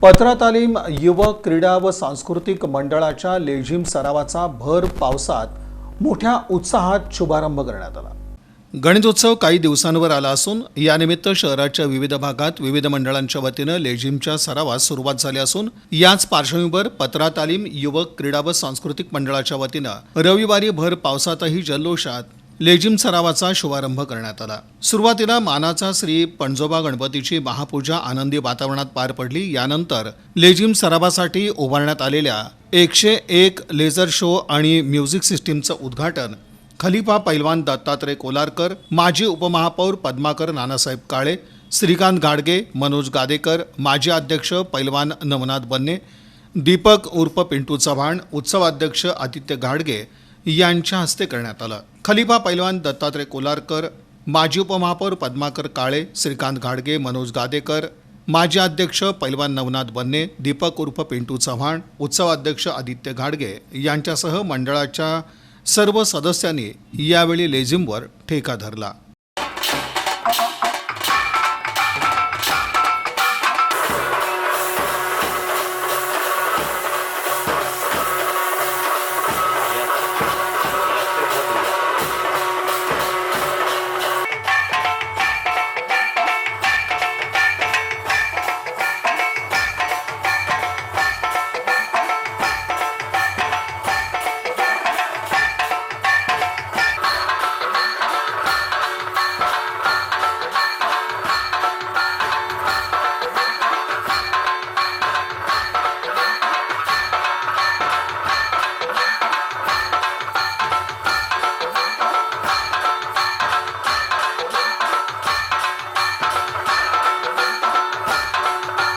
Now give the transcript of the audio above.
पत्रा तालीम युवक क्रीडा व सांस्कृतिक मंडळाच्या लेझिम सरावाचा भर पावसात मोठ्या उत्साहात शुभारंभ करण्यात आला. गणेशोत्सव काही दिवसांवर आला असून यानिमित्त शहराच्या विविध भागात विविध मंडळांच्या वतीनं लेझिमच्या सरावास सुरुवात झाली असून याच पार्श्वभूमीवर पत्रा तालीम युवक क्रीडा व सांस्कृतिक मंडळाच्या वतीनं रविवारी भर पावसातही जल्लोषात लेझिम सरावाचा शुभारंभ करण्यात आला. सुरुवातीला मानाचा श्री पणजोबा गणपतीची महापूजा आनंदी वातावरणात पार पडली. यानंतर लेझिम सरावासाठी उभारण्यात आलेल्या एकशे एक लेझर शो आणि म्युझिक सिस्टीमचं उद्घाटन खलिफा पैलवान दत्तात्रय कोलारकर माजी उपमहापौर पद्माकर नानासाहेब काळे श्रीकांत गाडगे मनोज गादेकर माजी अध्यक्ष पैलवान नवनाथ बन्ने दीपक उर्फ पिंटू चव्हाण उत्सवाध्यक्ष आदित्य गाडगे यांच्या हस्ते करण्यात आलं. खलिफा पैलवान दत्तात्रय कोलारकर माजी उपमहापौर पद्माकर काळे श्रीकांत घाडगे मनोज गादेकर माजी अध्यक्ष पैलवान नवनाथ बन्ने दीपक उर्फ पिंटू चव्हाण उत्सवाध्यक्ष आदित्य घाडगे यांच्यासह मंडळाच्या सर्व सदस्यांनी यावेळी लेझिमवर ठेका धरला.